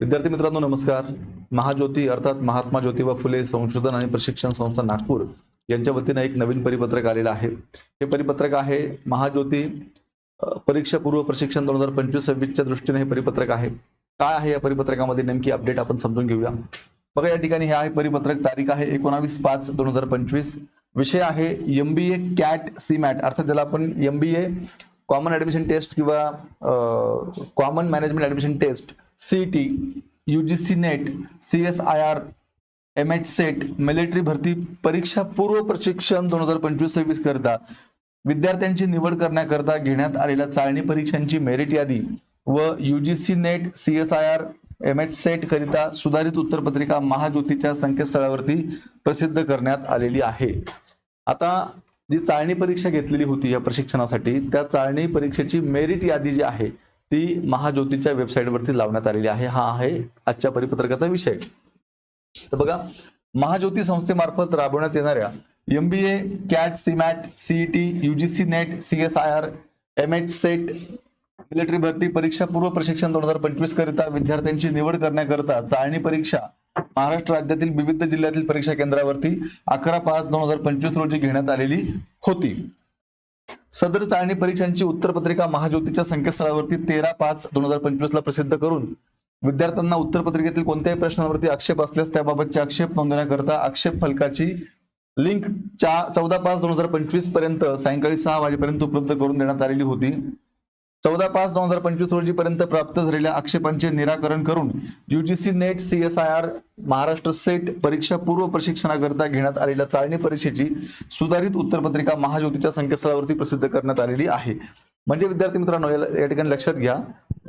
विद्यार्थी मित्रांनो नमस्कार. महाज्योती अर्थात महात्मा ज्योतिबा फुले संशोधन आणि प्रशिक्षण संस्था नागपूर यांच्या वतीनं एक नवीन परिपत्रक आलेलं आहे. हे परिपत्रक आहे महाज्योती परीक्षा पूर्व प्रशिक्षण दोन हजार पंचवीस सव्वीसच्या दृष्टीने हे परिपत्रक आहे. काय आहे या परिपत्रकामध्ये नेमकी अपडेट आपण समजून घेऊया. बघा या ठिकाणी हे आहे परिपत्रक. तारीख आहे एकोणावीस पाच दोन हजार पंचवीस. विषय आहे एमबीए कॅट सी मॅट अर्थात ज्याला आपण एमबीए कॉमन ऍडमिशन टेस्ट किंवा common management admission test C T U G C NET C S I R M H SET military भरती परीक्षा पूर्व प्रशिक्षण दोन हजार पंचवीस सव्वीस करता. विद्यार्थ्यांची निवड करण्याकरता घेण्यात आलेल्या चाळणी परीक्षांची मेरिट यादी व U G C NET C S I R M H SET करिता सुधारित उत्तरपत्रिका महाज्योतीच्या संकेतस्थळावरती प्रसिद्ध करण्यात आलेली आहे. आता जी चाळणी परीक्षा घेतलेली होती या प्रशिक्षणासाठी त्या चाळणी परीक्षेची मेरिट यादी जी आहे ती महाज्योतीच्या वेबसाईटवरती लावण्यात आलेली आहे. हा आहे आजच्या परिपत्रकाचा विषय. तर बघा महाज्योती संस्थेमार्फत राबवण्यात येणाऱ्या M B A CAT CMAT CET UGC NET C S I R M H SET military भरती परीक्षा पूर्व प्रशिक्षण दोन हजार पंचवीस करिता विद्यार्थ्यांची निवड करण्याकरता चाळणी परीक्षा महाराष्ट्र राज्यातील विविध जिल्ह्यातील परीक्षा केंद्रावरती अकरा पाच दोन हजार पंचवीस रोजी घेण्यात आलेली होती. सदर चाळणी परीक्षांची उत्तरपत्रिका महाज्योतीच्या संकेतस्थळावरती तेरा पाच दोन हजार पंचवीस ला प्रसिद्ध करून विद्यार्थ्यांना उत्तरपत्रिकेतील कोणत्याही प्रश्नावरती आक्षेप असल्यास त्याबाबतचे आक्षेप नोंदवण्याकरता आक्षेप फलकाची लिंक चा चौदा पाच दोन हजार पंचवीसपर्यंत सायंकाळी सहा वाजेपर्यंत उपलब्ध करून देण्यात आलेली होती. चौदा पाच दोन हजार पंचवीस रोजी पर्यंत प्राप्त झालेल्या आक्षेपांचे निराकरण करून UGC NET C S I R Maharashtra SET परीक्षा पूर्व प्रशिक्षणाकरता घेण्यात आलेल्या चाळणी परीक्षेची सुधारित उत्तरपत्रिका महाज्योतीच्या संकेतस्थळावरती प्रसिद्ध करण्यात आलेली आहे. म्हणजे विद्यार्थी मित्रांनो या ठिकाणी लक्षात घ्या.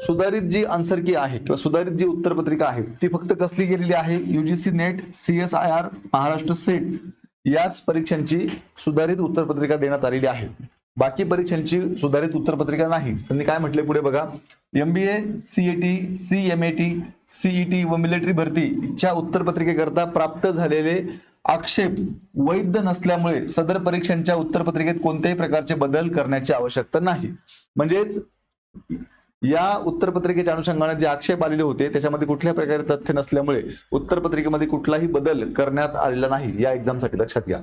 सुधारित जी आन्सर की आहे किंवा सुधारित जी उत्तरपत्रिका आहे ती फक्त कसली गेलेली आहे? UGC NET C S I R Maharashtra SET याच परीक्षांची सुधारित उत्तरपत्रिका देण्यात आलेली आहे. बाकी परीक्षांची सुधारित उत्तरपत्रिका नाही. त्यांनी काय म्हटले पुढे बघा? MBA CAT C M A T CET व मिलिटरी भरतीच्या उत्तरपत्रिकेकरता प्राप्त झालेले आक्षेप वैध नसल्यामुळे सदर परीक्षांच्या उत्तरपत्रिकेत कोणत्याही प्रकारचे बदल करण्याची आवश्यकता नाही. म्हणजेच या उत्तरपत्रिकेच्या अनुषंगाने जे आक्षेप आलेले होते त्याच्यामध्ये कुठल्या प्रकारे तथ्य नसल्यामुळे उत्तरपत्रिकेमध्ये कुठलाही बदल करण्यात आलेला नाही. या एक्झामसाठी लक्षात घ्या.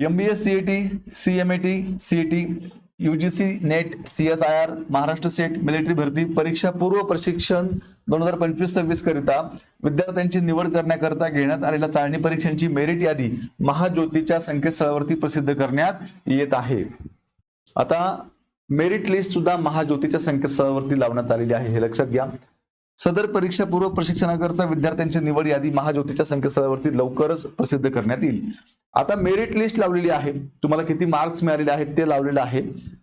MBA CAT CMAT CET UGC NET C S I R Maharashtra SET military भरती परीक्षा पूर्व प्रशिक्षण दोन हजार पंचवीस सव्वीस करिता विद्यार्थ्यांची निवड करण्याकरता घेण्यात आलेल्या चाळणी परीक्षांची मेरिट यादी महाज्योतीच्या संकेतस्थळावरती प्रसिद्ध करण्यात येत आहे. आता मेरिट लिस्ट सुद्धा महाज्योतीच्या संकेतस्थळावरती लावण्यात आलेली आहे. हे लक्षात घ्या. सदर परीक्षा पूर्व प्रशिक्षणाकरता विद्यार्थ्यांची निवड यादी महाज्योतीच्या संकेतस्थळावरती लवकरच प्रसिद्ध करण्यात येईल. आता मेरिट लिस्ट लावलेली आहे. तुम्हाला किती मार्क्स मिळालेले आहेत ते लावलेलं आहे.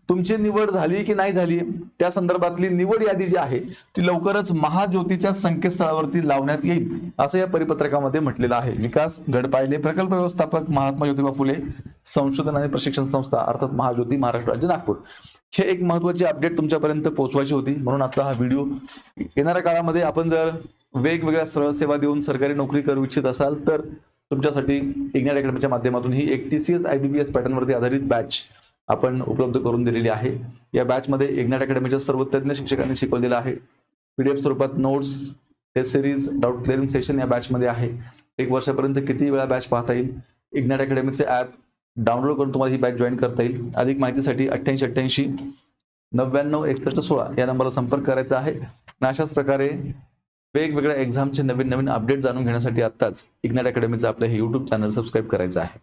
तुमची निवड झाली की नाही झाली त्या संदर्भातली निवड यादी जी आहे ती लवकरच महाज्योतीच्या संकेतस्थळावरती लावण्यात येईल असं या परिपत्रकामध्ये म्हटलेलं आहे. विकास गडपायले प्रकल्प व्यवस्थापक महात्मा ज्योतिबा फुले संशोधन आणि प्रशिक्षण संस्था अर्थात महाज्योती महाराष्ट्र राज्य नागपूर. हे एक महत्वाची अपडेट तुमच्यापर्यंत पोहोचवायची होती म्हणून आजचा हा व्हिडिओ येणाऱ्या काळामध्ये आपण जर वेगवेगळ्या सरळ सेवा देऊन सरकारी नोकरी करू इच्छित असाल तर तुमच्यासाठी इग्नाट अकॅडमीच्या माध्यमातून ही एक T C S I B B S पॅटर्नवरती आधारित बॅच आपण उपलब्ध करून दिलेली आहे. या बॅचमध्ये इग्नाट अकॅडमीच्या सर्व तज्ज्ञ शिक्षकांनी शिकवलेलं आहे. पी डी एफ स्वरूपात notes test series doubt clearing session या बॅचमध्ये आहे. एक वर्षापर्यंत किती वेळा बॅच पाहता येईल? इग्नाट अकॅडमीचे ॲप डाउनलोड करून तुम्हाला ही बॅच जॉईन करता येईल. अधिक माहितीसाठी अठ्ठ्याऐंशी अठ्ठ्याऐंशी नव्याण्णव एकसष्ट सोळा या नंबरला संपर्क करायचा आहे. आणि अशाच प्रकारे वेगवेगळ्या एक्झामचे नवीन नवीन अपडेट जाणून घेण्यासाठी आत्ताच इग्नाट अकॅडमीचं आपलं हे युट्यूब चॅनल सबस्क्राईब करायचं आहे.